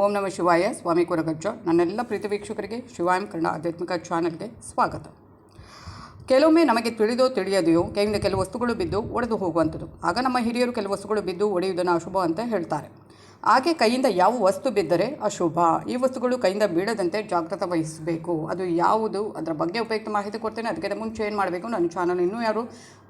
ಓಂ ನಮ ಶಿವಾಯ. ಸ್ವಾಮಿ ಕೊರಗಜ್ಜ. ನನ್ನೆಲ್ಲ ಪ್ರೀತಿ ವೀಕ್ಷಕರಿಗೆ ಶಿವಾಯಂ ಕನ್ನಡ ಆಧ್ಯಾತ್ಮಿಕ ಚಾನಲ್ಗೆ ಸ್ವಾಗತ. ಕೆಲವೊಮ್ಮೆ ನಮಗೆ ತಿಳಿದೋ ತಿಳಿಯದೆಯೋ ಕೈಯಿಂದ ಕೆಲವು ವಸ್ತುಗಳು ಬಿದ್ದು ಒಡೆದು ಹೋಗುವಂಥದ್ದು. ಆಗ ನಮ್ಮ ಹಿರಿಯರು ಕೆಲವು ವಸ್ತುಗಳು ಬಿದ್ದು ಒಡೆಯುವುದನ್ನು ಅಶುಭ ಅಂತ ಹೇಳ್ತಾರೆ. ಹಾಗೆ ಕೈಯಿಂದ ಯಾವ ವಸ್ತು ಬಿದ್ದರೆ ಅಶುಭ. ಈ ವಸ್ತುಗಳು ಕೈಯಿಂದ ಬೀಳದಂತೆ ಜಾಗ್ರತೆ ವಹಿಸಬೇಕು. ಅದು ಯಾವುದು? ಅದರ ಬಗ್ಗೆ ಉಪಯುಕ್ತ ಮಾಹಿತಿ ಕೊಡ್ತೇನೆ. ಅದಕ್ಕೆ ಮುಂಚೆ ಏನು ಮಾಡಬೇಕು? ನನ್ನ ಚಾನಲ್ ಇನ್ನೂ ಯಾರು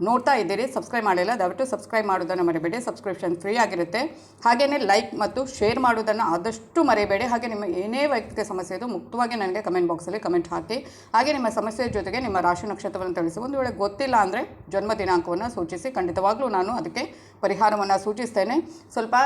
ನೋಡ್ತಾ ಇದ್ದೀರಿ, ಸಬ್ಸ್ಕ್ರೈಬ್ ಮಾಡಿಲ್ಲ, ದಯವಿಟ್ಟು ಸಬ್ಸ್ಕ್ರೈಬ್ ಮಾಡೋದನ್ನು ಮರಿಬೇಡಿ. ಸಬ್ಸ್ಕ್ರಿಪ್ಷನ್ ಫ್ರೀ ಆಗಿರುತ್ತೆ. ಹಾಗೆಯೇ ಲೈಕ್ ಮತ್ತು ಶೇರ್ ಮಾಡೋದನ್ನು ಆದಷ್ಟು ಮರೆಯಬೇಡಿ ಹಾಗೆ ನಿಮ್ಮ ಏನೇ ವೈಯಕ್ತಿಕ ಸಮಸ್ಯೆ ಇದು ಮುಕ್ತವಾಗಿ ನನಗೆ ಕಮೆಂಟ್ ಬಾಕ್ಸಲ್ಲಿ ಕಮೆಂಟ್ ಹಾಕಿ. ಹಾಗೆ ನಿಮ್ಮ ಸಮಸ್ಯೆ ಜೊತೆಗೆ ನಿಮ್ಮ ರಾಶಿ ನಕ್ಷತ್ರವನ್ನು ತಿಳಿಸಿ. ಒಂದು ವೇಳೆ ಗೊತ್ತಿಲ್ಲ ಅಂದರೆ ಜನ್ಮ ದಿನಾಂಕವನ್ನು ಸೂಚಿಸಿ ಖಂಡಿತವಾಗ್ಲೂ ನಾನು ಅದಕ್ಕೆ ಪರಿಹಾರವನ್ನು ಸೂಚಿಸ್ತೇನೆ. ಸ್ವಲ್ಪ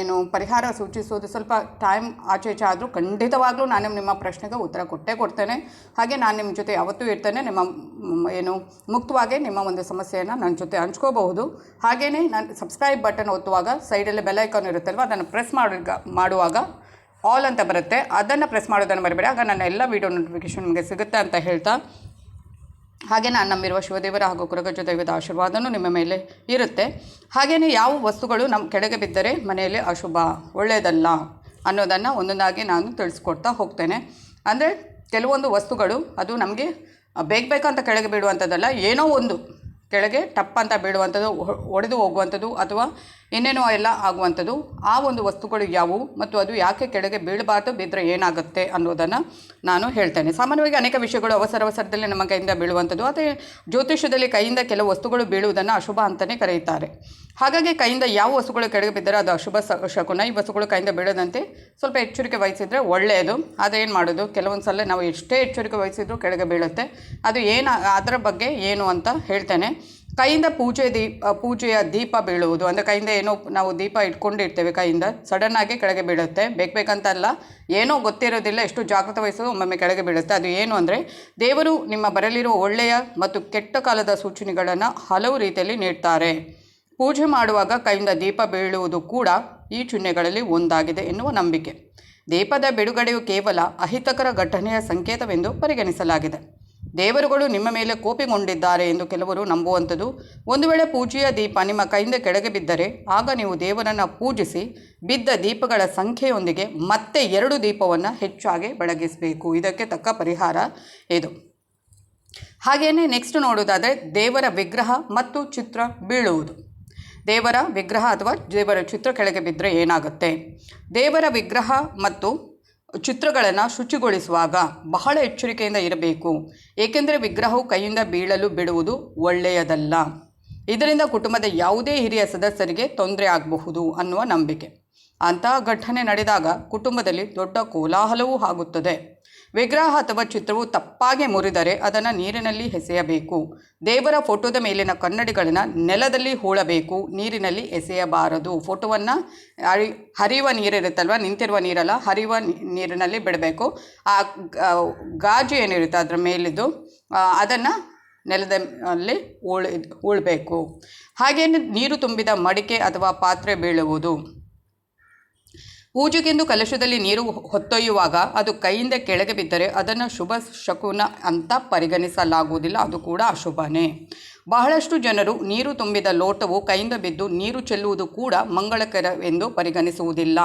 ಏನು ಪರಿಹಾರ ಸೂಚಿಸೋದು ಸ್ವಲ್ಪ ಟೈಮ್ ಆಚೆ ಈಚೆ ಆದರೂ ಖಂಡಿತವಾಗ್ಲೂ ನಾನು ನಿಮ್ಮ ಪ್ರಶ್ನೆಗೆ ಉತ್ತರ ಕೊಟ್ಟೇ ಕೊಡ್ತೇನೆ. ಹಾಗೆ ನಾನು ನಿಮ್ಮ ಜೊತೆ ಯಾವತ್ತೂ ಇರ್ತೇನೆ. ನಿಮ್ಮ ಏನು ಮುಕ್ತವಾಗಿ ನಿಮ್ಮ ಒಂದು ಸಮಸ್ಯೆಯನ್ನು ನನ್ನ ಜೊತೆ ಹಂಚ್ಕೋಬಹುದು. ಹಾಗೆಯೇ ನಾನು ಸಬ್ಸ್ಕ್ರೈಬ್ ಬಟನ್ ಒತ್ತುವಾಗ ಸೈಡಲ್ಲಿ ಬೆಲ್ ಐಕಾನ್ ಇರುತ್ತಲ್ವ, ಅದನ್ನು ಪ್ರೆಸ್ ಮಾಡುವಾಗ ಮಾಡುವಾಗ ಆಲ್ ಅಂತ ಬರುತ್ತೆ. ಅದನ್ನು ಪ್ರೆಸ್ ಮಾಡೋದನ್ನು ಮರಿಬೇಡಿ. ಆಗ ನನ್ನ ಎಲ್ಲ ವೀಡಿಯೋ ನೋಟಿಫಿಕೇಶನ್ ನಿಮಗೆ ಸಿಗುತ್ತೆ ಅಂತ ಹೇಳ್ತಾ ಹಾಗೆ ನಾನು ನಂಬಿರುವ ಶಿವದೇವರ ಹಾಗೂ ಕುರಗಜ್ಜ ದೈವದ ಆಶೀರ್ವಾದನೂ ನಿಮ್ಮ ಮೇಲೆ ಇರುತ್ತೆ. ಹಾಗೆಯೇ ಯಾವ ವಸ್ತುಗಳು ನಮ್ಮ ಕೆಳಗೆ ಬಿದ್ದರೆ ಮನೆಯಲ್ಲಿ ಅಶುಭ, ಒಳ್ಳೆಯದಲ್ಲ ಅನ್ನೋದನ್ನು ಒಂದೊಂದಾಗಿ ನಾನು ತಿಳಿಸ್ಕೊಡ್ತಾ ಹೋಗ್ತೇನೆ. ಅಂದರೆ ಕೆಲವೊಂದು ವಸ್ತುಗಳು ಅದು ನಮಗೆ ಬೇಕು ಬೇಕಂತ ಕೆಳಗೆ ಬೀಳುವಂಥದ್ದಲ್ಲ, ಏನೋ ಒಂದು ಕೆಳಗೆ ಟಪ್ ಅಂತ ಬೀಳುವಂಥದ್ದು ಒಡೆದು ಹೋಗುವಂಥದ್ದು ಅಥವಾ ಇನ್ನೇನೋ ಎಲ್ಲ ಆಗುವಂಥದ್ದು? ಆ ಒಂದು ವಸ್ತುಗಳು ಯಾವುವು? ಮತ್ತು ಅದು ಯಾಕೆ ಕೆಳಗೆ ಬೀಳಬಾರ್ದು? ಬಿದ್ದರೆ ಏನಾಗುತ್ತೆ ಅನ್ನೋದನ್ನು ನಾನು ಹೇಳ್ತೇನೆ. ಸಾಮಾನ್ಯವಾಗಿ ಅನೇಕ ವಿಷಯಗಳು ಅವಸರ ಅವಸರದಲ್ಲಿ ನಮ್ಮ ಕೈಯಿಂದ ಬೀಳುವಂಥದ್ದು. ಅದೇ ಜ್ಯೋತಿಷ್ಯದಲ್ಲಿ ಕೈಯಿಂದ ಕೆಲವು ವಸ್ತುಗಳು ಬೀಳುವುದನ್ನು ಅಶುಭ ಅಂತಲೇ ಕರೆಯುತ್ತಾರೆ. ಹಾಗಾಗಿ ಕೈಯಿಂದ ಯಾವ ವಸ್ತುಗಳು ಕೆಳಗೆ ಬಿದ್ದರೆ ಅದು ಅಶುಭ ಶಕುನ. ಈ ವಸ್ತುಗಳು ಕೈಯಿಂದ ಬೀಳದಂತೆ ಸ್ವಲ್ಪ ಎಚ್ಚರಿಕೆ ವಹಿಸಿದರೆ ಒಳ್ಳೆಯದು. ಅದೇನು ಮಾಡೋದು? ಕೆಲವೊಂದು ಸಲ ನಾವು ಎಷ್ಟೇ ಎಚ್ಚರಿಕೆ ವಹಿಸಿದರೂ ಕೆಳಗೆ ಬೀಳುತ್ತೆ. ಅದು ಏನು, ಅದರ ಬಗ್ಗೆ ಏನು ಅಂತ ಹೇಳ್ತೇನೆ. ಕೈಯಿಂದ ಪೂಜೆ ದೀಪ ಪೂಜೆಯ ದೀಪ ಬೀಳುವುದು. ಅಂದರೆ ಕೈಯಿಂದ ಏನೋ ನಾವು ದೀಪ ಇಟ್ಕೊಂಡಿರ್ತೇವೆ ಕೈಯಿಂದ ಸಡನ್ನಾಗಿ ಕೆಳಗೆ ಬೀಳುತ್ತೆ. ಬೇಕು ಬೇಕಂತಲ್ಲ, ಏನೋ ಗೊತ್ತಿರೋದಿಲ್ಲ, ಎಷ್ಟು ಜಾಗೃತ ವಹಿಸೋದು ಒಮ್ಮೊಮ್ಮೆ ಕೆಳಗೆ ಬೀಳುತ್ತೆ. ಅದು ಏನು ಅಂದರೆ, ದೇವರು ನಿಮ್ಮ ಬರಲಿರುವ ಒಳ್ಳೆಯ ಮತ್ತು ಕೆಟ್ಟ ಕಾಲದ ಸೂಚನೆಗಳನ್ನು ಹಲವು ರೀತಿಯಲ್ಲಿ ನೀಡ್ತಾರೆ. ಪೂಜೆ ಮಾಡುವಾಗ ಕೈಯಿಂದ ದೀಪ ಬೀಳುವುದು ಕೂಡ ಈ ಚಿಹ್ನೆಗಳಲ್ಲಿ ಒಂದಾಗಿದೆ ಎನ್ನುವ ನಂಬಿಕೆ. ದೀಪದ ಬಿಡುಗಡೆಯು ಕೇವಲ ಅಹಿತಕರ ಘಟನೆಯ ಸಂಕೇತವೆಂದು ಪರಿಗಣಿಸಲಾಗಿದೆ. ದೇವರುಗಳು ನಿಮ್ಮ ಮೇಲೆ ಕೋಪಿಗೊಂಡಿದ್ದಾರೆ ಎಂದು ಕೆಲವರು ನಂಬುವಂಥದ್ದು. ಒಂದು ವೇಳೆ ಪೂಜೆಯ ದೀಪ ನಿಮ್ಮ ಕೈಯಿಂದ ಕೆಳಗೆ ಬಿದ್ದರೆ, ಆಗ ನೀವು ದೇವರನ್ನು ಪೂಜಿಸಿ, ಬಿದ್ದ ದೀಪಗಳ ಸಂಖ್ಯೆಯೊಂದಿಗೆ ಮತ್ತೆ ಎರಡು ದೀಪವನ್ನು ಹೆಚ್ಚಾಗಿ ಬೆಳಗಿಸಬೇಕು. ಇದಕ್ಕೆ ತಕ್ಕ ಪರಿಹಾರ ಇದು. ಹಾಗೆಯೇ ನೆಕ್ಸ್ಟ್ ನೋಡೋದಾದರೆ ದೇವರ ವಿಗ್ರಹ ಮತ್ತು ಚಿತ್ರ ಬೀಳುವುದು. ದೇವರ ವಿಗ್ರಹ ಅಥವಾ ದೇವರ ಚಿತ್ರ ಕೆಳಗೆ ಬಿದ್ದರೆ ಏನಾಗುತ್ತೆ? ದೇವರ ವಿಗ್ರಹ ಮತ್ತು ಚಿತ್ರಗಳನ್ನು ಶುಚಿಗೊಳಿಸುವಾಗ ಬಹಳ ಎಚ್ಚರಿಕೆಯಿಂದ ಇರಬೇಕು. ಏಕೆಂದರೆ ವಿಗ್ರಹವು ಕೈಯಿಂದ ಬೀಳಲು ಬಿಡುವುದು ಒಳ್ಳೆಯದಲ್ಲ. ಇದರಿಂದ ಕುಟುಂಬದ ಯಾವುದೇ ಹಿರಿಯ ಸದಸ್ಯರಿಗೆ ತೊಂದರೆ ಆಗಬಹುದು ಅನ್ನುವ ನಂಬಿಕೆ. ಅಂತಹ ಘಟನೆ ನಡೆದಾಗ ಕುಟುಂಬದಲ್ಲಿ ದೊಡ್ಡ ಕೋಲಾಹಲವೂ ಆಗುತ್ತದೆ. ವಿಗ್ರಹ ಅಥವಾ ಚಿತ್ರವು ತಪ್ಪಾಗಿ ಮುರಿದರೆ ಅದನ್ನು ನೀರಿನಲ್ಲಿ ಎಸೆಯಬೇಕು. ದೇವರ ಫೋಟೋದ ಮೇಲಿನ ಕನ್ನಡಿಗಳನ್ನು ನೆಲದಲ್ಲಿ ಹೂಳಬೇಕು. ನೀರಿನಲ್ಲಿ ಎಸೆಯಬಾರದು. ಫೋಟೋವನ್ನು ಹರಿ ಹರಿಯುವ ನೀರಿರುತ್ತಲ್ವ? ನಿಂತಿರುವ ನೀರಲ್ಲ, ಹರಿಯುವ ನೀರಿನಲ್ಲಿ ಬಿಡಬೇಕು. ಆ ಗಾಜು ಏನಿರುತ್ತೆ ಅದರ ಮೇಲಿದ್ದು ಅದನ್ನು ನೆಲದ ಅಲ್ಲಿ ಉಳ್ ಉಳ್ಬೇಕು ಹಾಗೆಯೇ ನೀರು ತುಂಬಿದ ಮಡಿಕೆ ಅಥವಾ ಪಾತ್ರೆ ಬೀಳುವುದು. ಪೂಜೆಗೆಂದು ಕಲಶದಲ್ಲಿ ನೀರು ಹೊತ್ತೊಯ್ಯುವಾಗ ಅದು ಕೈಯಿಂದ ಕೆಳಗೆ ಬಿದ್ದರೆ ಅದನ್ನು ಶುಭ ಶಕುನ ಅಂತ ಪರಿಗಣಿಸಲಾಗುವುದಿಲ್ಲ. ಅದು ಕೂಡ ಅಶುಭನೇ. ಬಹಳಷ್ಟು ಜನರು ನೀರು ತುಂಬಿದ ಲೋಟವು ಕೈಯಿಂದ ಬಿದ್ದು ನೀರು ಚೆಲ್ಲುವುದು ಕೂಡ ಮಂಗಳಕರವೆಂದು ಪರಿಗಣಿಸುವುದಿಲ್ಲ.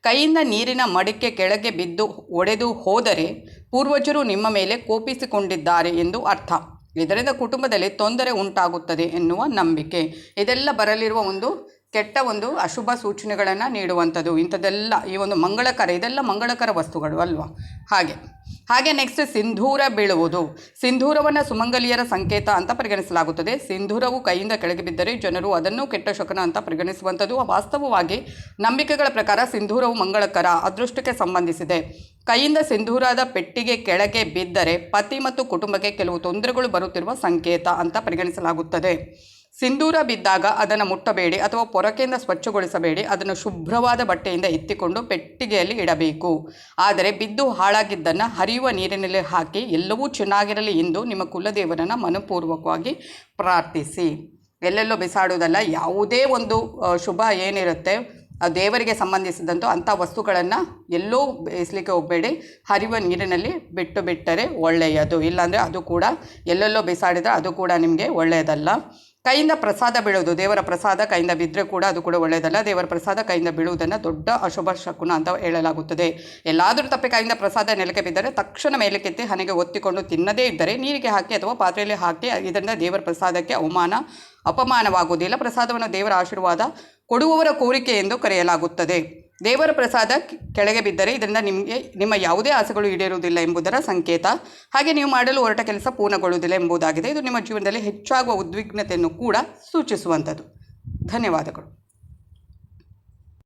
ಕೈಯಿಂದ ನೀರಿನ ಮಡಿಕೆ ಕೆಳಗೆ ಬಿದ್ದು ಒಡೆದು ಹೋದರೆ ಪೂರ್ವಜರು ನಿಮ್ಮ ಮೇಲೆ ಕೋಪಿಸಿಕೊಂಡಿದ್ದಾರೆ ಎಂದು ಅರ್ಥ. ಇದರಿಂದ ಕುಟುಂಬದಲ್ಲಿ ತೊಂದರೆ ಉಂಟಾಗುತ್ತದೆ ಎನ್ನುವ ನಂಬಿಕೆ. ಇದೆಲ್ಲ ಬರಲಿರುವ ಒಂದು ಕೆಟ್ಟ ಒಂದು ಅಶುಭ ಸೂಚನೆಗಳನ್ನು ನೀಡುವಂಥದ್ದು. ಇಂಥದ್ದೆಲ್ಲ ಈ ಒಂದು ಮಂಗಳಕರ, ಇದೆಲ್ಲ ಮಂಗಳಕರ ವಸ್ತುಗಳು ಅಲ್ವಾ? ಹಾಗೆ. ಹಾಗೆ ನೆಕ್ಸ್ಟ್ ಸಿಂಧೂರ ಬೀಳುವುದು. ಸಿಂಧೂರವನ್ನು ಸುಮಂಗಲಿಯರ ಸಂಕೇತ ಅಂತ ಪರಿಗಣಿಸಲಾಗುತ್ತದೆ. ಸಿಂಧೂರವು ಕೈಯಿಂದ ಕೆಳಗೆ ಬಿದ್ದರೆ ಜನರು ಅದನ್ನು ಕೆಟ್ಟ ಶಕನ ಅಂತ ಪರಿಗಣಿಸುವಂಥದ್ದು. ವಾಸ್ತವವಾಗಿ ನಂಬಿಕೆಗಳ ಪ್ರಕಾರ ಸಿಂಧೂರವು ಮಂಗಳಕರ ಅದೃಷ್ಟಕ್ಕೆ ಸಂಬಂಧಿಸಿದೆ. ಕೈಯಿಂದ ಸಿಂಧೂರದ ಪೆಟ್ಟಿಗೆ ಕೆಳಗೆ ಬಿದ್ದರೆ ಪತಿ ಮತ್ತು ಕುಟುಂಬಕ್ಕೆ ಕೆಲವು ತೊಂದರೆಗಳು ಬರುತ್ತಿರುವ ಸಂಕೇತ ಅಂತ ಪರಿಗಣಿಸಲಾಗುತ್ತದೆ. ಸಿಂಧೂರ ಬಿದ್ದಾಗ ಅದನ್ನು ಮುಟ್ಟಬೇಡಿ ಅಥವಾ ಪೊರಕೆಯಿಂದ ಸ್ವಚ್ಛಗೊಳಿಸಬೇಡಿ, ಅದನ್ನು ಶುಭ್ರವಾದ ಬಟ್ಟೆಯಿಂದ ಎತ್ತಿಕೊಂಡು ಪೆಟ್ಟಿಗೆಯಲ್ಲಿ ಇಡಬೇಕು. ಆದರೆ ಬಿದ್ದು ಹಾಳಾಗಿದ್ದನ್ನು ಹರಿಯುವ ನೀರಿನಲ್ಲಿ ಹಾಕಿ ಎಲ್ಲವೂ ಚೆನ್ನಾಗಿರಲಿ ಎಂದು ನಿಮ್ಮ ಕುಲದೇವರನ್ನು ಮನಪೂರ್ವಕವಾಗಿ ಪ್ರಾರ್ಥಿಸಿ. ಎಲ್ಲೆಲ್ಲೋ ಬಿಸಾಡುವುದಲ್ಲ, ಯಾವುದೇ ಒಂದು ಶುಭ ಏನಿರುತ್ತೆ ದೇವರಿಗೆ ಸಂಬಂಧಿಸಿದಂಥ ಅಂಥ ವಸ್ತುಗಳನ್ನು ಎಲ್ಲೂ ಬೇಯಿಸಲಿಕ್ಕೆ ಹೋಗಬೇಡಿ. ಹರಿಯುವ ನೀರಿನಲ್ಲಿ ಬಿಟ್ಟು ಬಿಟ್ಟರೆ ಒಳ್ಳೆಯದು. ಇಲ್ಲಾಂದರೆ ಅದು ಕೂಡ ಎಲ್ಲೆಲ್ಲೋ ಬಿಸಾಡಿದರೆ ಅದು ಕೂಡ ನಿಮಗೆ ಒಳ್ಳೆಯದಲ್ಲ. ಕೈಯಿಂದ ಪ್ರಸಾದ ಬೀಳೋದು ದೇವರ ಪ್ರಸಾದ ಕೈಯಿಂದ ಬಿದ್ದರೆ ಕೂಡ ಅದು ಕೂಡ ಒಳ್ಳೆಯದಲ್ಲ ದೇವರ ಪ್ರಸಾದ ಕೈಯಿಂದ ಬೀಳುವುದನ್ನು ದೊಡ್ಡ ಅಶುಭ ಶಕುನ ಅಂತ ಹೇಳಲಾಗುತ್ತದೆ. ಎಲ್ಲಾದರೂ ತಪ್ಪೆ ಕೈಯಿಂದ ಪ್ರಸಾದ ನೆಲಕ್ಕೆ ಬಿದ್ದರೆ ತಕ್ಷಣ ಮೇಲಕ್ಕೆತ್ತಿ ಹಣೆಗೆ ಒತ್ತಿಕೊಂಡು ತಿನ್ನದೇ ಇದ್ದರೆ ನೀರಿಗೆ ಹಾಕಿ ಅಥವಾ ಪಾತ್ರೆಯಲ್ಲಿ ಹಾಕಿ ಇದರಿಂದ ದೇವರ ಪ್ರಸಾದಕ್ಕೆ ಅವಮಾನ, ಅಪಮಾನವಾಗುವುದಿಲ್ಲ. ಪ್ರಸಾದವನ್ನು ದೇವರ ಆಶೀರ್ವಾದ ಕೊಡುವವರ ಕೋರಿಕೆ ಎಂದು ಕರೆಯಲಾಗುತ್ತದೆ. ದೇವರ ಪ್ರಸಾದ ಕೆಳಗೆ ಬಿದ್ದರೆ ಇದರಿಂದ ನಿಮಗೆ, ನಿಮ್ಮ ಯಾವುದೇ ಆಸೆಗಳು ಈಡೇರುವುದಿಲ್ಲ ಎಂಬುದರ ಸಂಕೇತ. ಹಾಗೆ ನೀವು ಮಾಡಲು ಹೊರಟ ಕೆಲಸ ಪೂರ್ಣಗೊಳ್ಳುವುದಿಲ್ಲ ಎಂಬುದಾಗಿದೆ. ಇದು ನಿಮ್ಮ ಜೀವನದಲ್ಲಿ ಹೆಚ್ಚಾಗುವ ಉದ್ವಿಗ್ನತೆಯನ್ನು ಕೂಡ ಸೂಚಿಸುವಂಥದ್ದು. ಧನ್ಯವಾದಗಳು.